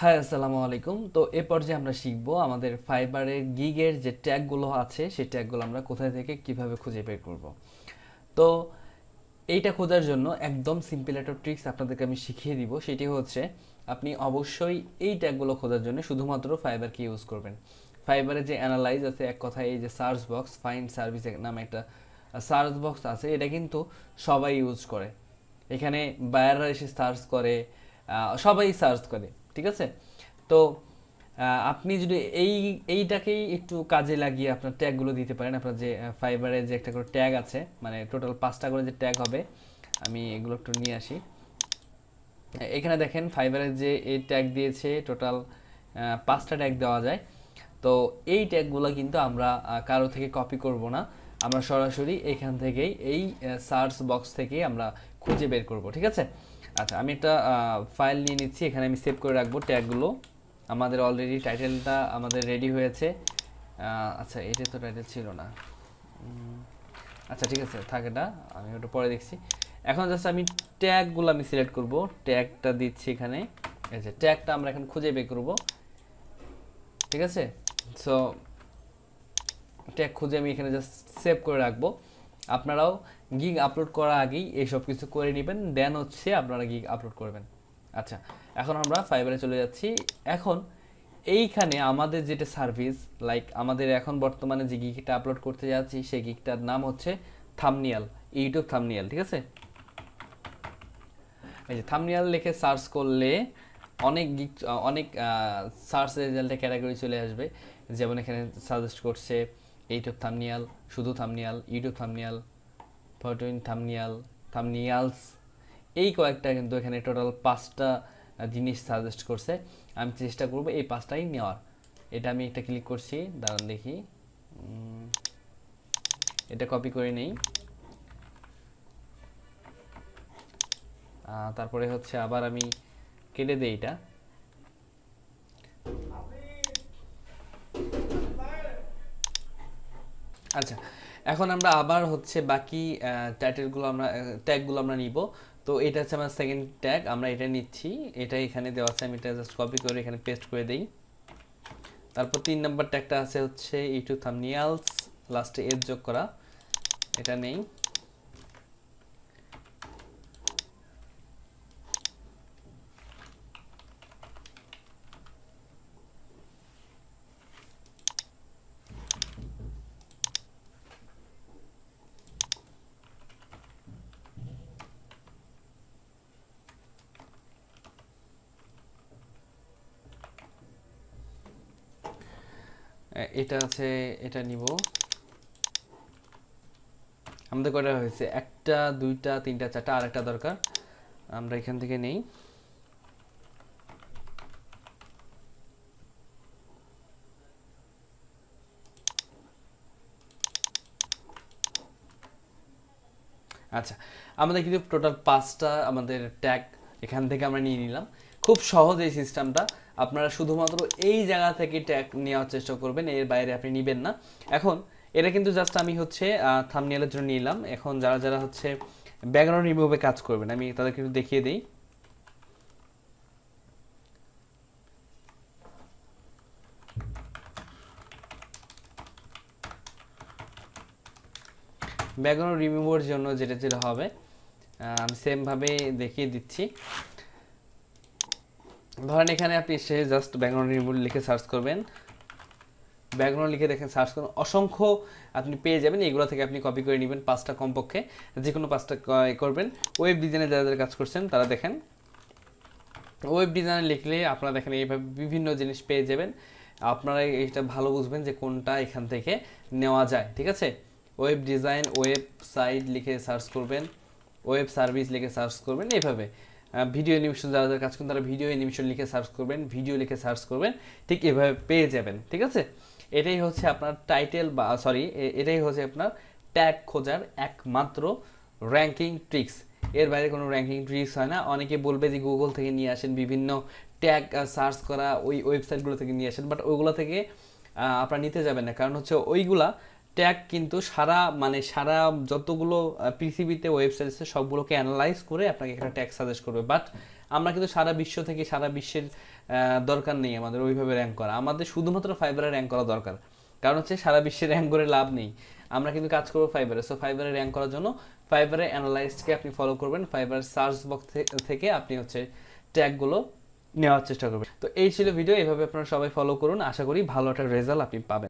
High, আসসালামু আলাইকুম। তো এ পর্যায়ে আমরা শিখব আমাদের ফাইবারের গিগের যে ট্যাগগুলো আছে, সেই ট্যাগগুলো আমরা কোথায় থেকে কীভাবে খুঁজে বের করব। তো এইটা খোঁজার জন্য একদম সিম্পল একটা ট্রিক্স আপনাদেরকে আমি শিখিয়ে দিব। সেটি হচ্ছে, আপনি অবশ্যই এই ট্যাগগুলো খোঁজার জন্য শুধুমাত্র ফাইবারকে ইউজ করবেন। ফাইবারে যে অ্যানালাইজ আছে, এক কথায় এই যে সার্চ বক্স ফাইন্ড সার্ভিস নামে একটা সার্চ বক্স আছে, এটা কিন্তু সবাই ইউজ করে। এখানে বায়াররা এসে সার্চ করে সবাই সার্চ করে। ঠিক আছে? তো আপনি যদি এই, এইটাকেই একটু কাজে লাগিয়ে আপনার ট্যাগগুলো দিতে পারেন, আপনার যে ফাইবারে যে একটা করে ট্যাগ আছে মানে টোটাল পাঁচটা করে যে ট্যাগ হবে, আমি এগুলো একটু নিয়ে আসি। এখানে দেখেন ফাইবারের যে এই ট্যাগ দিয়েছে টোটাল পাঁচটা ট্যাগ দেওয়া যায়। তো এই ট্যাগগুলো কিন্তু আমরা কারও থেকে কপি করব না। আমরা সরাসরি এখান থেকেই এই সার্চ বক্স থেকে আমরা খুঁজে বের করব, ঠিক আছে? আচ্ছা আমি একটা ফাইল নিয়ে নিচ্ছি। এখানে আমি সেভ করে রাখব ট্যাগগুলো। আমাদের অলরেডি টাইটেলটা আমাদের রেডি হয়েছে। আচ্ছা এটা তো টাইটেল ছিল না। আচ্ছা ঠিক আছে, থাক এটা। আমি ওটা পরে দেখছি। এখন জাস্ট আমি ট্যাগগুলো আমি সিলেক্ট করব। ট্যাগটা দিচ্ছি এখানে। যে, ট্যাগটা আমরা এখন খুঁজে বের করব। ঠিক আছে? সো ট্যাগ খুঁজে আমি এখানে জাস্ট সেভ করে রাখব। আপনারাও গিগ আপলোড করার আগেই এইসব কিছু করে নেবেন দেন হচ্ছে আপনারা গিগ আপলোড করবেন। আচ্ছা এখন আমরা ফাইবারে চলে যাচ্ছি। এখন এইখানে আমাদের যেটা সার্ভিস লাইক আমাদের এখন বর্তমানে যে গিগটা আপলোড করতে যাচ্ছি, সেই গিগটার নাম হচ্ছে থামনিয়াল ইউটিউব থামনিয়াল ঠিক আছে? এই যে থামনিয়াল লিখে সার্চ করলে অনেক গিক অনেক সার্চ রেজাল্টে ক্যাটাগরি চলে আসবে। যেমন এখানে সাজেস্ট করছে ইউটিউব থামনিয়াল শুধু থামনিয়াল ইউটিউব থামনিয়াল ফটোইন থামনিয়াল থামনিয়ালস এই কয়েকটা কিন্তু এখানে টোটাল পাঁচটা জিনিস সাজেস্ট করছে। আমি চেষ্টা করব এই পাঁচটাই নেওয়ার। এটা আমি একটা ক্লিক করছি, দাঁড়ান দেখি। এটা কপি করে নেই। তারপরে হচ্ছে আবার আমি কেটে দিই এটা। আচ্ছা এখন আমরা আবার হচ্ছে বাকি টাইটেলগুলো আমরা ট্যাগগুলো আমরা নিব। তো এটা হচ্ছে আমার সেকেন্ড ট্যাগ আমরা এটা নিচ্ছি। এটা এখানে দেওয়া আছে, আমি এটা জাস্ট কপি করে এখানে পেস্ট করে দিই। তারপর তিন নম্বর ট্যাগটা আছে হচ্ছে ইউটিউব থামনিয়ালস লাস্টে এজ যোগ করা। এটা নেই। এটা আছে, এটা নিব। আমাদের কটা হয়েছে? একটা, দুইটা, তিনটা, চারটা, আর একটা দরকার। আমরা এখান থেকে নেই। আচ্ছা আমাদের কিন্তু টোটাল পাঁচটা আমাদের ট্যাগ এখান থেকে আমরা নিয়ে নিলাম। খুব সহজ এই সিস্টেমটা। আপনারা শুধুমাত্র এই জায়গা থেকে ট্যাগ নেওয়ার চেষ্টা করবেন, এর বাইরে আপনি নেবেন না। এখন এটা কিন্তু জাস্ট আমি হচ্ছে থামনিয়ালের জন্য নিলাম। এখন যারা যারা হচ্ছে ব্যাকগ্রাউন্ড রিমুভে কাজ করবেন, আমি তাদেরকে একটু দেখিয়ে দিই। ব্যাকগ্রাউন্ড রিমুভের জন্য যেটা যেটা হবে আমি সেমভাবে দেখিয়ে দিচ্ছি। ধরেন এখানে আপনি এসে জাস্ট ব্যাকগ্রাউন্ড রিমুভ লিখে সার্চ করবেন। ব্যাকগ্রাউন্ড লিখে দেখেন সার্চ করুন। অসংখ্য আপনি পেয়ে যাবেন এগুলো থেকে আপনি কপি করে নেবেন পাঁচটা কমপক্ষে। যে কোনো পাঁচটা করবেন। ওয়েব ডিজাইনে যারা যারা কাজ করছেন, তারা দেখেন। ওয়েব ডিজাইনে লিখলে আপনারা দেখেন এইভাবে বিভিন্ন জিনিস পেয়ে যাবেন। আপনারা এটা ভালো বুঝবেন যে কোনটা এখান থেকে নেওয়া যায়, ঠিক আছে? ওয়েব ডিজাইন ওয়েবসাইট লিখে সার্চ করবেন। ওয়েব সার্ভিস লিখে সার্চ করবেন, এইভাবে। ভিডিও অ্যানিমেশন যারা যারা কাজ করেন, তারা ভিডিও অ্যানিমেশন লিখে সার্চ করবেন ভিডিও লিখে সার্চ করবেন, ঠিক এভাবে পেয়ে যাবেন, ঠিক আছে? এটাই হচ্ছে আপনার টাইটেল বা সরি এটাই হচ্ছে আপনার ট্যাগ খোঁজার একমাত্র র্যাঙ্কিং ট্রিক্স এর বাইরে কোনো র্যাঙ্কিং ট্রিক্স হয় না। অনেকে বলবে যে গুগল থেকে নিয়ে আসেন, বিভিন্ন ট্যাগ সার্চ করা ওই ওয়েবসাইটগুলো থেকে নিয়ে আসেন বাট ওইগুলো থেকে আপনারা নিতে যাবেন না। কারণ হচ্ছে ওইগুলা ট্যাগ কিন্তু সারা মানে সারা যতগুলো পৃথিবীতে ওয়েবসাইট আছে, সবগুলোকে অ্যানালাইজ করে আপনাকে একটা ট্যাগ সাজেস্ট করবে। বাট আমরা কিন্তু সারা বিশ্ব থেকে সারা বিশ্বের দরকার নেই আমাদের ওইভাবে র্যাঙ্ক করা। আমাদের শুধুমাত্র ফাইবারে র্যাঙ্ক করা দরকার। কারণ হচ্ছে সারা বিশ্বে র্যাঙ্ক করে লাভ নেই। আমরা কিন্তু কাজ করব ফাইবারে সো ফাইবারে র্যাঙ্ক করার জন্য ফাইবারে অ্যানালাইজকে আপনি ফলো করবেন ফাইবার সার্চ বক্স থেকে আপনি হচ্ছে ট্যাগগুলো নেওয়ার চেষ্টা করবেন। তো এই ছিল ভিডিও এইভাবে আপনারা সবাই ফলো করুন। আশা করি ভালো একটা রেজাল্ট আপনি পাবেন।